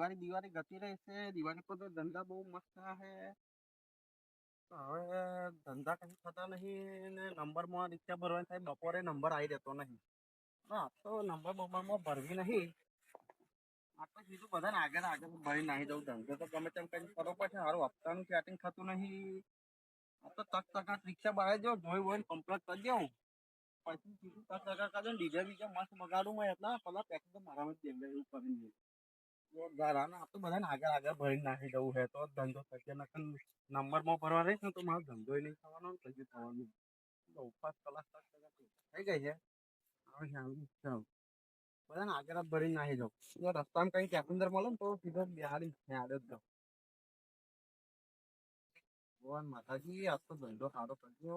દિવાળી દિવાળી ગતી રહેશે દિવાળી પર તો ધંધા બહુ મસ્ત છે હવે ધંધા કઈ થતા નહીં ને નંબરમાં રિક્ષા ભરવાની થાય બપોરે નંબર આવી રહેતો નહીં હા તો નંબર બંબરમાં ભરવી નહીં આ તો કીધું બધાને આગળ આગળ ભરી નાખી દઉં ધંધો તો ગમે તેમ કરીને કરવો પડશે હારું હપ્તાનું ચેટિંગ થતું નહીં આ તો તક તકાત રિક્ષા બહાર જાઓ જોઈ હોય કમ્પ્લેટ કરી દઉં પછી કીધું તક કરી દઉં ડીજે બીજે મસ્ત મગાડું મેં એટલા પેલા પેકેજ મારામાં જ દેવું કરીને બધાને આગળ આગળ ભરી નાખી દઉં છે. તો ધંધો થશે નકર નંબરમાં ભરવા રહીશ ને તો મારો ધંધો નહીં થવાનો ને થવાનું. ઉપવાસ કલાક થઈ ગઈ છે. બધાને આગળ જ ભરી નાખી દઉં. જો રસ્તામાં કઈ પેસેન્જર મળે ને તો સીધો બિહારી હેડ જ જાઉં. ભગવાન માતાજી આજ તો ધંધો સારો કરજો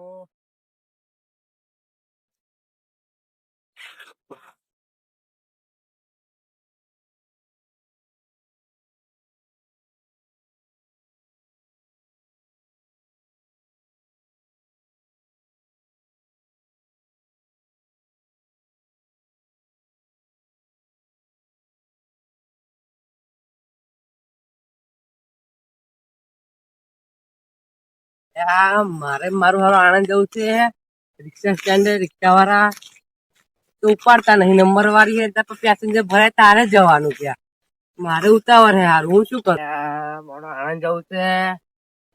મારે મારું હારું આણંદ જવું છે. રિક્ષા સ્ટેન્ડ રિક્ષા વાળા તો ઉપાડતા નહીં. નંબર વાળી હે તો પેસેન્જર ભરાય, તારે જ જવાનું ત્યાં. મારે ઉતાવળ છે હારું. હું શું કરું? મારો આણંદ જવું છે.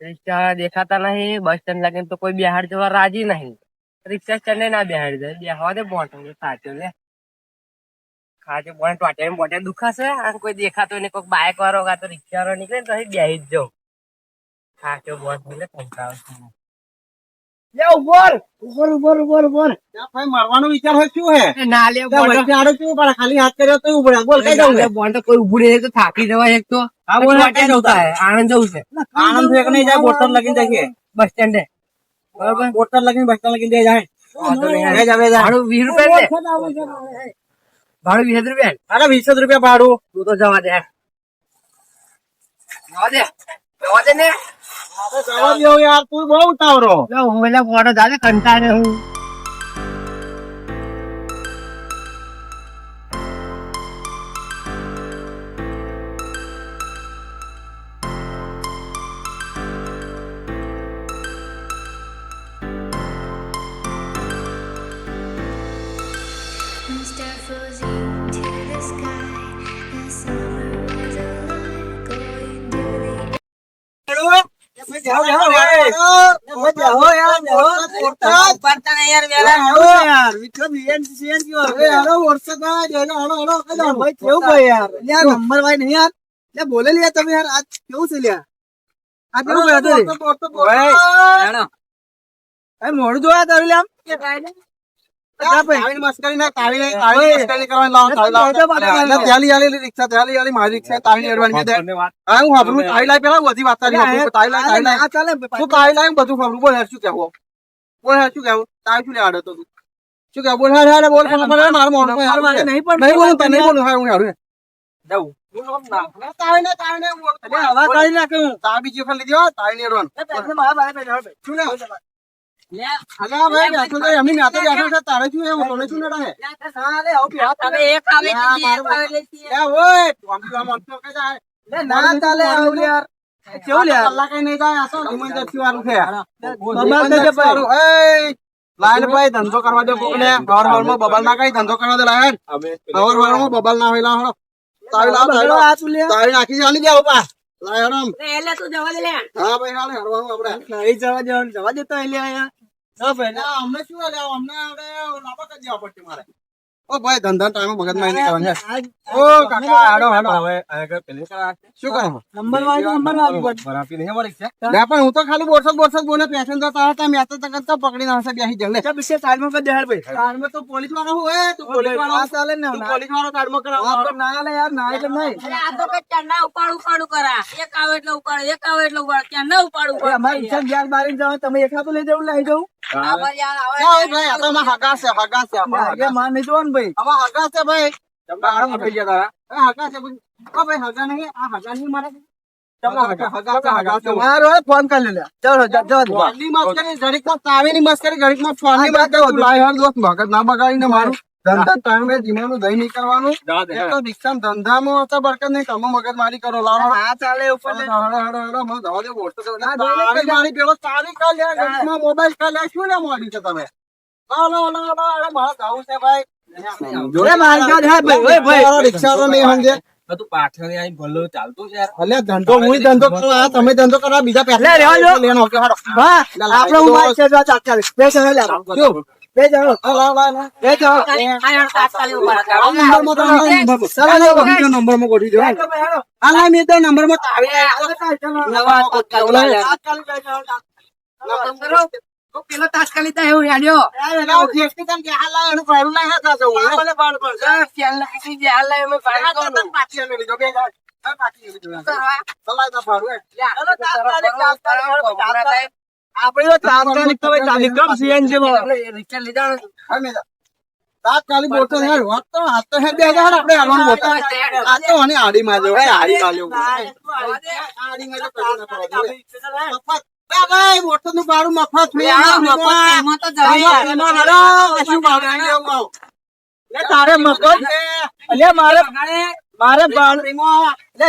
રિક્ષા દેખાતા નહીં. બસ સ્ટેન્ડ લાગીને તો કોઈ બિહાર જવા રાજી નહીં. રિક્ષા સ્ટેન્ડ ના બિહાર જાય. બેહવા દે બોટ. સાચો લે. ખાજે બોટ વાટે બોટે દુખાશે. અને કોઈ દેખાતો નહીં. કોઈ બાઇક વાળો કાં તો રિક્ષા વાળો નીકળે તો બેહી જ જાઉં. ખાચો બોટ મિલે પંચાવ લે ઉપર ઉપર ઉપર ઉપર ઉપર ભાઈ મારવાનો વિચાર હોય શું હે? ના લે વચ્ચે આડો કેવું પડે? ખાલી હાથ કર્યો તો ઊભો રહે. બોલ કઈ જવું? બોન્ડ કોઈ ઉભું રહે તો થાકી જવાય એક તો. હા, બોલ, જવું જતા હે. આણંદ જવું છે. આનંદ છે કે નહીં જાય? બોટલ લગીને જઈએ. Bus stand. બરાબર? બોટલ લગીને બસ સ્ટેન્ડ લગીને જાય. ભાડું વીસ રૂપિયા ભાડું વીસ રૂપિયા અરે વીસ રૂપિયા ભાડું. તું તો જવા દે. જવા દે. જવા દે ને. જવા દ્યો યાર તું બહુ ઉતાવળો. લે, હું એટલે ફોટો જાજે કંટાળે હું મોડું જોયા તારું આમ મસ્કરી ના તાળી નહીં, તાળી મસ્કરી કરવાની લાવો, તાળી લાવો. એટલે ત્યાલી આલેલી રિક્ષા, ત્યાલી આલી મારી રિક્ષા, તાળી અડવાની બે દે. હા, હું સાંભળું, તાળી લાવી પેલા બધી વાત તારી સાંભળું. તાળી લાવી, તાળી લાવી. તું તાળી લાવી, બધું સાંભળું. બોલ યાર, શું કહેવું? બોલ યાર, શું કહેવું? તાળી શું લેવા આડો તો તું? શું કહેવું? બોલ યાર, યાર, બોલ, ખબર પડે, મારું મોઢું કોઈ હારું છે. નહીં બોલું, તને નહીં બોલું, હારું, હારું. તાળી ને, તાળી ને, બોલ. તાળી નાખ્યું. તાળી બીજી વખત લીધી હો, તાળી લેવું? અલા ભાઈ, ધંધો કરવા દે કોકને. હવારમાં બબલ ના કઈ ધંધો કરવા દે લાયન. હવારમાં બબલ ના હોય, તાળી લાવ, તાળી લાવ. તાળી નાખી છે, દે ઉપા. લાય, હેડો આમ. લે, એટલે તું જવા દે લે. હા ભાઈ, હાલે, હેડવાનું આપણે. ના, અમને શું લે, અમને આપડે લાંબા કરી દેવા પડશે મારે. ઓ ભાઈ, ધંધા ટાઈમે મગજમારી નહીં કરવાની છે. ઓ કાકા, હેડો, હેડો. શું કરો? લે, પણ હું તો ખાલી બોરસદ બોરસદ બોલે પેસેન્જર તારા તા મેં તો તરત તો પકડી નાખશે બેસી જલ્દી કારમાં તો પોલીસ વાળો હોય તું પોલીસ વાળો. તું પોલીસ વાળો કારમાં કરાવો. અરે આ તો કઈ ચંડા ઉપાડ ઉપાડ કરા. એક આવે એટલે ઉપાડ એક આવે એટલે ઉપાડ. ક્યાં ના ઉપાડ ઉપાડ આ ભાઈ યાર આવે ના, ભાઈ આ તો આમાં હગા છે હગા છે આમાં હગા છે ભાઈ બાળો થઈ ગયા તારા એ હગા છે ભાઈ ઓ ભાઈ. હગા આ હગા હગા હગા. છે હગા છે. ફોન કરી લે ચાલો જવા ફોનની મસ્કરી ઘડીકમાં તાવીની મસ્કરી ઘડીકમાં ફોનની મસ્કરી તું લાય હાલ દોસ્ત મગજ ના બગાડીને મારું. ધંધા ટાઈમે જીમાનું દહીં નહીં ધંધામાં બરકત નહીં તમે મગજ મારી કરો લાવો. તારી તારી મોબાઈલ કાલે શું ને મોડી છે તમે? મારા જવું છે ભાઈ. એ માં રહેવા દો. લેવાનો આવજો, હેડો. હા લા, લા, આપણે તો- નંબર- ગોઠવી ગોઠવી મેં તો પેલો તાત્કાલિક એવું હેડ્યો. તાત્કાલિક ને, હેડ. વાત તો હાથ તો હેડ, બે જાણ આપણે હાલવાનું બોલતો. આ તો આની આડીમાં જો, હે, આડીમાં લેવું. ના મફત તારે મફત અલ્યા મારે મારે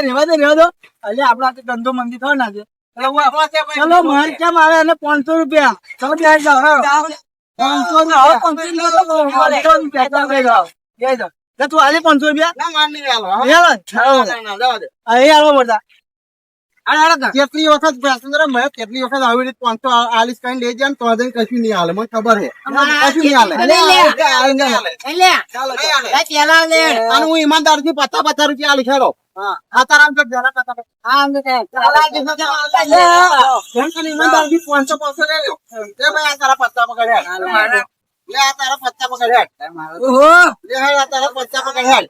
રેવા દે રેવા દો. અલ્યા આપડે ધંધો મંદી થયો ના છે ચલો મારે કેમ આવે અને પાંચસો રૂપિયા? ચલો બે જાઓ પાંચસો રૂપિયા. પાંચસો રૂપિયા. તું આજે પાંચસો રૂપિયા? ના, માર નહીં લેવાનો, હા. લે લે. ના, ના, ના, જવા દે. અહીં આવો બધા. કેટલી વખત પેસેન્જર મેં કેટલી વખત આવી રીતે પાંચસો આલીસ કઈ લઈ જાય તો કશું નહીં હાલે મને ખબર છે. કશું નહીં હાલે. અને હું ઈમાનદારથી પચાસ પચાસ રૂપિયા આલી ખેડો ઈમાનદારથી પાંચસો પાંચસો લઈ લો ભાઈ પત્તા પકડ હેડ લે આ તારા પત્તા પકડ હેડ. ઓહો! લે હેડ આ તારા પત્તા પકડ હેડ.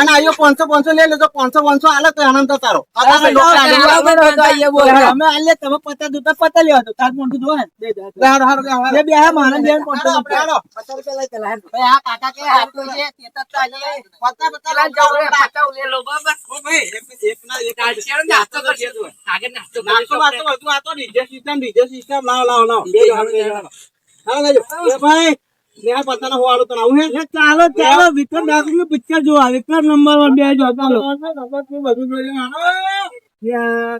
અને આયો પાંચસો પાંચસો લઈ લેજો. પાંચસો પાંચસો આલે તો આનંદ તારો. આ તારા લોકો આલે. અમે આલે તમે પચાસ રૂપિયા પતા લેવા તો. તાર મોટું જોવે ને. લે હારો, હારો, લે હારો. બે બે હા મારે બે પાંચસો હારો, પચાસ રૂપિયા લઈ ચલા આ કાકા કે હાથો છે તે તો ચાલે. પત્તા પત્તા પેલા રે પાછા લે લો બાબા ઓ ભાઈ, એક- એક ના એક આ નાસ્તો કરશે તું આગળ નાસ્તો નાસ્તો વાસ્તો બધું આ તો DJ system, DJ system. લાવો, લાવો, લાવો. બે હાલો, બે હાલો. હાલો, ભાઈ, લે આ પત્તાનો હોવાળું આવું હે? ચાલો ચાલો વિક્રમ ડાકરી પિક્ચર જોવા વિક્રમ નંબર વન બે જો ચાલો. બધું જોઈ લે. હાલો.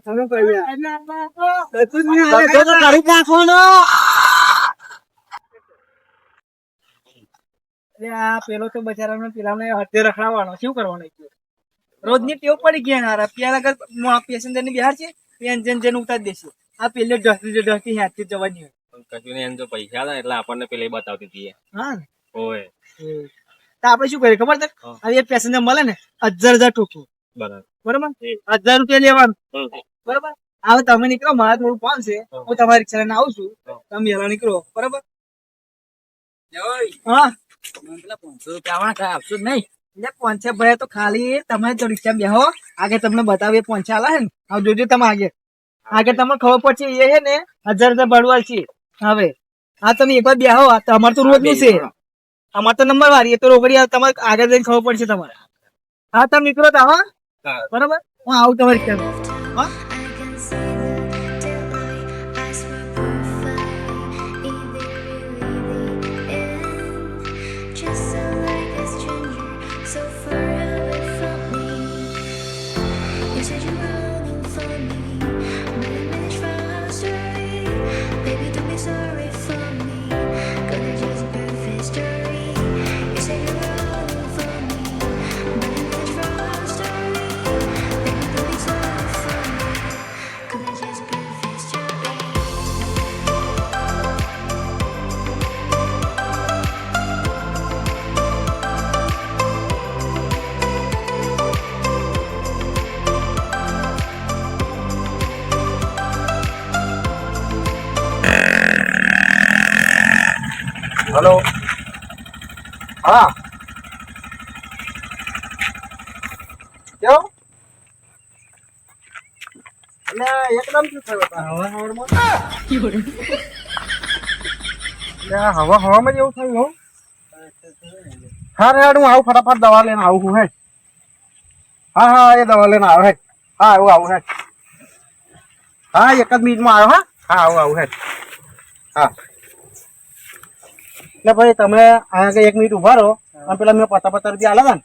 તમે કહી ધંધો તો બચારા પેલા પેલો તો બચારાને પેલાને હાથે રખડાવવાનો. શું કરવાનું રોજની ટેવ પડી ગયા ના પેલા આગળ પેસેન્જરની બિહાર છે પેન્શન જેને ઉતારી દેશે. આ પેલે ડસ્ટી ડસ્ટી હાથથી જવાની હોય. કશું નહીં એમ તો પૈસા હતા એટલે આપણને પેલી બતાવતી હતી. હા ને? તો આપણે શું કરીએ ખબર છે? હવે એક પેસેન્જર મળે ને હજાર હજાર ટોકું. બરાબર. બરોબર? હજાર રૂપિયા લેવાનું. બરાબર? હવે તમે નીકળો મારે થોડું કામ છે. હું. તમારી રિક્ષા લઈને આવું છું. તમે હેલા નીકળો બરાબર? હા. આપશું નહીં? એટલે પોંચે ભરે તો ખાલી તમે જો રિક્ષા બેહો. આગળ તમને બતાવીએ પોંચે આલા હે ને. હવે જોજો તમે આગળ. આગળ તમને ખબર પડશે એ છે ને હજાર હજાર ભરવા છે. હવે હા તમે એકવાર બેહો અમારે તો રોજનું છે. અમારે તો નંબર વાળી એ તો રોકડી તમારે આગળ જઈને ખબર પડશે તમારે. હા તમે નીકળો તો હા. બરાબર? હું આવું તમારી હા? હલો. હા. હવા હવામાં હવા એવું થયું, હો. હા હું આવું ફટાફટ દવા લઈને આવું છું, હે. હા હા, એ દવા લઈને આવે, હે. હા, આવું આવું, હે. હા, એક જ મિનિટમાં આવ્યો હા. હા, આવું આવું, હે. હા. એટલે ભાઈ તમે આગળ એક મિનિટ ઊભા રહો અને પેલા મેં પતા પતા રૂપિયા આલા ને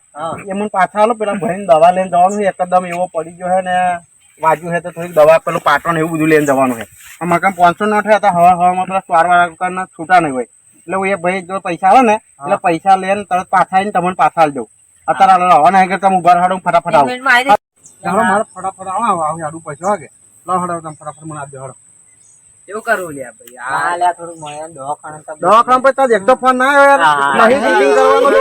એ મને પાછા આલો પેલા ભાઈને દવા લઈને જવાનું છે એકદમ એવો પડી ગયો છે ને વાજુ છે તો થોડીક દવા પેલું પાટણ એવું બધું લઈને જવાનું છે કામ પાંચસો નોટ હતા હવા હવામાં પેલા સ્વાર વાળા છૂટા નહીં હોય એટલે એ ભાઈ જો પૈસા આવે ને એટલે પૈસા લઈને તરત પાછા આવીને તમને પાછા આવી જવું અત્યારે આલો હવા નહીં તમે ઊભા હાડો ફટાફટ આવો મારે ફટાફટ આવો આવો આવો આડું પૈસા વાગે લો હડો તમે ફટાફટ મને આપજો હડો એવું કરવું લ્યા ભાઈ આ લ્યા થોડું મળે દવાખાને તો દવાખાના પર તાજ એક તો ફોન ના આવ્યો યાર નહીં ચીટિંગ કરવાનું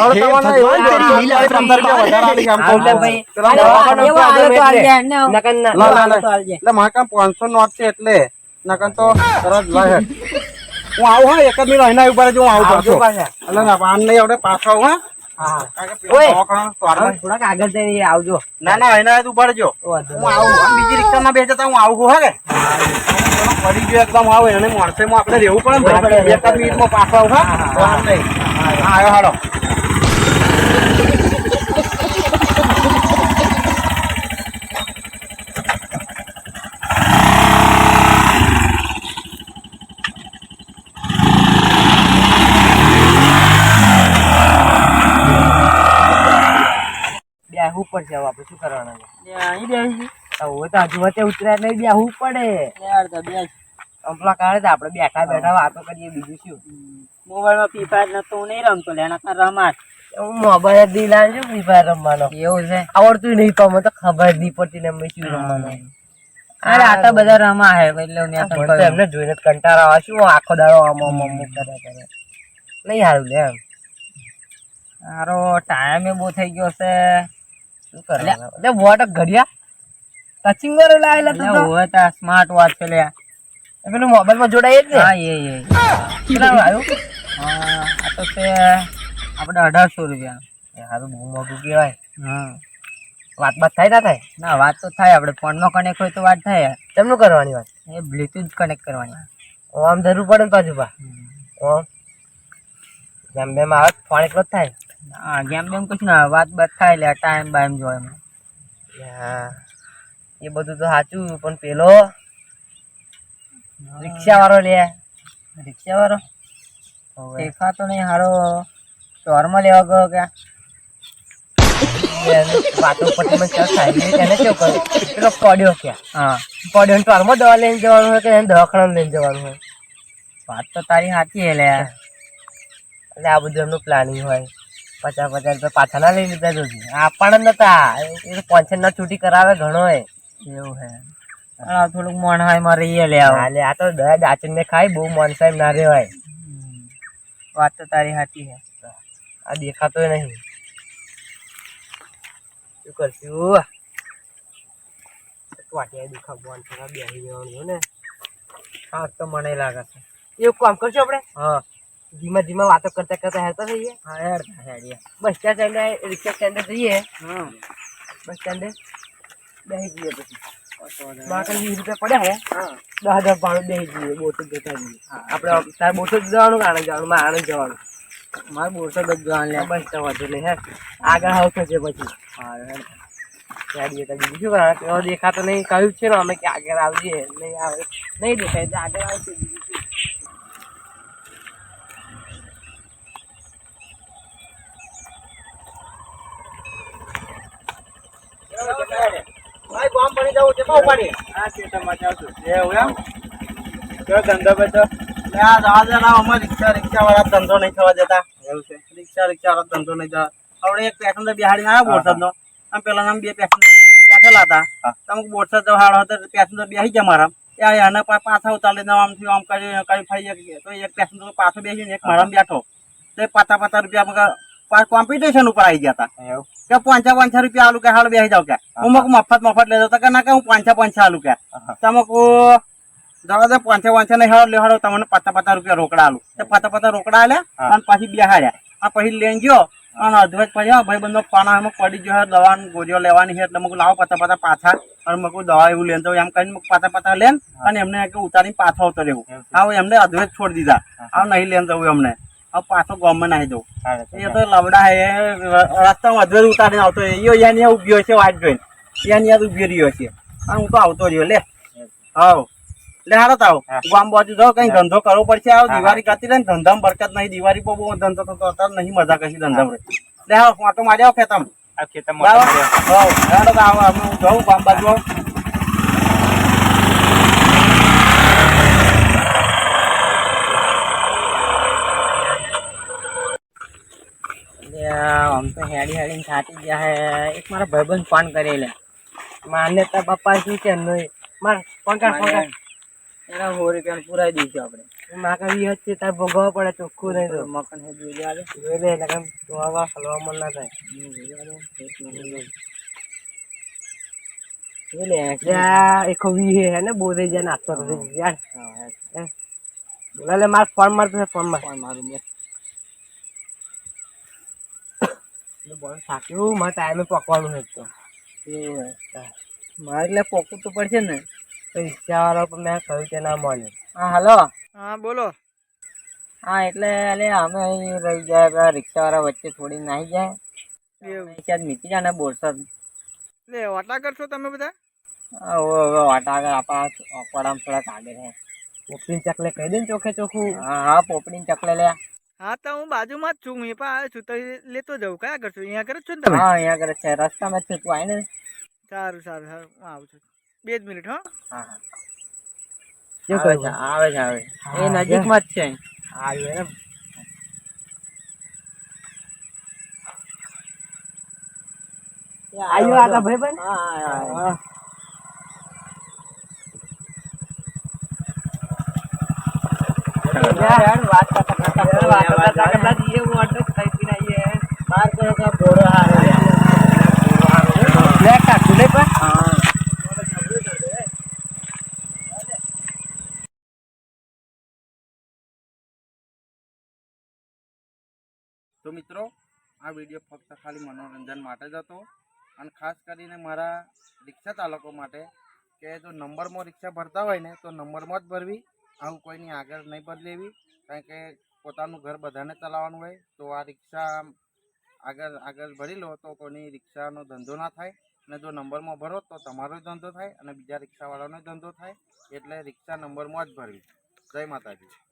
હવે તમારે એવું જ પંદર રૂપિયા વધારે આલી છે આમ કહું એટલે છું. ભાઈ, પેલા એવો દવાખાના એવો પર હાલો તો એટલે. જાય એમને આવું. નકર ના- લા, લા, લા. હાલો તો હાલ જાય. એટલે મારે કામ પાંચસો નોટ છે એટલે નકર તો તરત લાય હું આવું હા એક જ મિનિટ એના ઉપર જ હું આવું પાછો પાછા. એટલે ના પાન નહીં આવડે પાછો આવું હા થોડાક આગળ જઈને આવજો. ના ના એના તો હું આવું બીજી રિક્ષામાં બે જતા હું આવું હા કે? પડી ગયો એકદમ આવે અને માણસેમાં આપણે રહેવું પડે મિનિટમાં પાછો આવું હા. આવ્યો હાલો બેહવું પડશે હવે આપણે શું કરવાનું છે? અહીં બેસી હવે તો હજુ વચ્ચે ઉતરાય નહીં બેહવું પડે. યાર તો બેસ. કંપલા કાઢે તો આપણે બેઠા બેઠા વાતો કરીએ બીજું શું? મોબાઈલમાં ફ્રી ફાયર નતો હું નહીં રમતો લે એના કારણે હું મોબાઈલ દી છું ફ્રી ફાયર રમવાનો? એવું છે? આવડતું નહીં તો મને તો ખબર નહીં પડતી ને અમે શું રમવાનું. અરે આ તો બધા રમા હે એટલે હું એમને જોઈને કંટાળા આવે શું આખો દાડો આમ આમ આમ કરે કરે. નહીં હારું લે એમ. મારો ટાઈમ એ બહુ થઈ ગયો છે. શું વોટ ઘડિયા? ટચિંગ વાળો લાવેલા તું તો. હોય તો સ્માર્ટ વોચ છે લે પેલું મોબાઈલમાં જોડાય જ હા એ એ કેટલા આવ્યું? આ તો છે આપણે અઢારસો રૂપિયા. એ બહુ મોંઘું કહેવાય. હા. વાત બાત થાય ના થાય? ના વાત તો થાય આપણે ફોનમાં કનેક્ટ હોય તો વાત થાય. કેમનું કરવાની વાત? એ બ્લૂટૂથ કનેક્ટ કરવાની. આમ જરૂર પડે ને પાછું પા ઓમ. જેમ બેમ આવે ફોન એકલો જ થાય. હા ગેમ બેમ કશું ના વાત બાત થાય લે ટાઈમ બાઈમ એમાં હા એ બધું તો સાચું પણ પેલો રિક્ષા વાળો લે. રિક્ષા વાળો ફેફા તો નહીં હારો ચોરમાં લેવા ગયો ક્યાં વાતો પટી મને ચાલ થાય એને કેવું કર્યું પેલો પડ્યો ક્યાં હા. પડ્યો ને દવા લઈને જવાનું હોય કે એને દવાખાના લઈને જવાનું હોય? વાત તો તારી સાચી હે લે. એટલે આ બધું એમનું પ્લાનિંગ હોય. પચાસ પચાસ રૂપિયા પાછા ના લઈ લીધા જોજી. આપણ જ નતા. એ પાંચસો ના છૂટી કરાવે ઘણો એવું હે. આ હોય મારે એ લે આવો. આ તો દયા દાચન ને ખાય બહુ મન સાહેબ ના રેવાય. વાત તો તારી સાચી છે આ દેખાતોય નહીં. શું કરશું? વાટિયા દુખા બોન થવા બેસી જવાનું ને. હા તો મને લાગે છે. એવું કામ કરશું આપણે હા. ધીમા ધીમા વાતો કરતા કરતા હેરતા થઈએ હા હેરતા યાર. બસ સ્ટેન્ડ રિક્ષા સ્ટેન્ડે જઈએ. હા. બસ સ્ટેન્ડે બેસી જઈએ પછી. મારે વીસ રૂપિયા પડ્યા હે. દસ હજાર ભાડું બેસી જઈએ બોટ જતા જઈએ. આપણે તારે બોટ જવાનું આણંદ જવાનું? મારે આણંદ જવાનું. મારે બોલતો જ જોવાનું લે બસ તો વાંધો નહીં હે. આગળ હાવ થશે પછી. ત્યાં જઈએ તો બીજું શું કરવાનું? દેખાતો નહીં. કહ્યું છે ને અમે કે આગળ આવજે. નહીં આવે. નહીં દેખાય. આગળ આવશે બીજું ભાઈ બોમ્બ બની જવું છે બહુ પડી હા તે તમારે આવતું એવું એમ? કયો ધંધો બધો? લે આ જવા દે ના અમારે રિક્ષા રિક્ષા વાળા ધંધો નહીં થવા દેતા. એવું છે? રિક્ષા રિક્ષા વાળા ધંધો નહીં થવા આપણે એક પેસેન્જર બિહાડીને આવ્યો બોરસદ નો આમ પેલા નામ બે પેસેન્જર બેઠેલા હતા. તમે બોરસદ જવાડો હતો પેસેન્જર બેસી ગયા મારા. એને પાછા ઉતારીને આમ થયું આમ કરી કરી ફરી તો એક પેસેન્જર પાછો બેસીને એક મારા બેઠો. તે પાતા પાતા રૂપિયા કોમ્પિટિશન ઉપર આવી ગયા હતા કે પાંચા પાંચા રૂપિયા આલુ કે હાલ બેસી જાવ કે. હું મક મફત મફત લેતો તો કે ના કે હું પાંચા પાંચા આલુ કે. તમે કો જવા પાંચા પાંચા નહીં હાલો લેહાડો તમને પચાસ પચાસ રૂપિયા રોકડા આલુ. તે પચાસ પચાસ રોકડા આલ્યા અને પછી બેહાડ્યા. આ પછી લઈને ગયો અને અધવજ પછી હા ભાઈ બંધો પાના એમાં પડી ગયો. દવા ગોળીઓ લેવાની છે એટલે મકું લાવો પચાસ પચાસ પાછા. અને મકું દવા એવું લેન તો એમ કરીને પાતા પાતા લેન અને એમને ઉતારીને પાછો આવતો રહેવું આવું એમને અધવજ છોડી દીધા. આવું નહીં લેન જવું એમને. હવે પાછો ગામમાં નાહી દઉં. એ તો લવડા હે રસ્તામાં અધવજ ઉતારીને આવતો રહ્યો યાની યા ઉભ્યો છે વાત જોઈને. યાની યાદ ઊભી રહ્યો છે. અને હું તો આવતો રહ્યો લે. હા લે હારો તાવ. ગામ બાજુ જાઓ કઈ ધંધો કરવો પડશે આવો. દિવાળી કરતી ને ધંધામાં બરકત નહીં. દિવાળી પર બહુ ધંધો થતો અત્યારે નહીં મજા કશી ધંધામાં. લે હારો ફોટો મારી આવો ખેતમ ખેતમ ખેતરમાં બરાબર હો તો આવો હું જાઉં ગામ બાજુ આમ તો હેડી હેડીને થાકી ગયા હે. એક મારા ભાઈબંધ ફોન કરી લે માને તો પપ્પા શું છે નહીં. માર ફોન કર ફોન કર. એના સો રૂપિયા પુરાઈ દઈશું આપણે. માકા વી હશે તાર ભોગવવા પડે ચોખ્ખું નહીં તો. મકાન હે જોઈ લે. જોઈ લે એટલે તું આવા હલવા મન ના થાય. જોઈ લે. એક વી હે ને બોલે જ્યાં નાસ્તો યાર બોલા લે માર ફોન મારતો ફોન માર. ફોન મારું બે બોલ થાક્યું મારે ટાઈમે પકવાનું છે તો. એવું મારે એટલે પોકવું તો પડશે ને તો રિક્ષા વાળા પર મેં કહ્યું કે ના મળે. હા હલો? હા બોલો. હા એટલે અલે અમે અહીં રહી જાય રિક્ષા વાળા વચ્ચે થોડી નાહી જાય રિક્ષા મીકી જાય ને બોરસદ. લે વાટા કરશો તમે બધા? હા ઓ ઓ વાટા આગળ આપણા અકવાડામાં થોડાક આગળ હે પોપડીન ચકલે કહી દે ને ચોખે ચોખ્ખું હા હા પોપડીને ચકલે લે હા તો હું બાજુમાં જ છું. હું પણ આવ્યો છું. તો લેતો જાઉં. કયા કરશો અહીંયા કરે છો ને હા અહીંયા આગળ છે. રસ્તામાં છે. તું આવીને સારું સારું સારું. હું આવું છું. બે જ મિનિટ હો. હા શું કહે છે? આવે છે આવે એ નજીકમાં જ છે. આવ્યું એમ. આવ્યો આ ભાઈ ભાઈ હા હા, હા યાર, યાર, વાત કરતા કરતા બોલો, વાત કરતા જઈએ હું અડધો ખાઈ પીને આવીએ બહાર કરો તો બોરો હારો લે. લે કાઢું લે પણ હા તો મિત્રો, આ વીડિયો ફક્ત ખાલી મનોરંજન માટે જ હતો અને ખાસ કરીને મારા રિક્ષા ચાલકો માટે કે જો નંબરમાં રિક્ષા ભરતા હોય ને, તો નંબરમાં જ ભરવી. આવું કોઈની આગળ નહીં બદલેવી. કારણ કે પોતાનું ઘર બધાને ચલાવવાનું હોય, તો આ રિક્ષા આગળ આગળ ભરી લો તો કોઈની રિક્ષાનો ધંધો ના થાય. અને જો નંબરમાં ભરો તો તમારો ધંધો થાય અને બીજા રિક્ષાવાળાનો ધંધો થાય. એટલે રિક્ષા નંબરમાં જ ભરવી. જય માતાજી.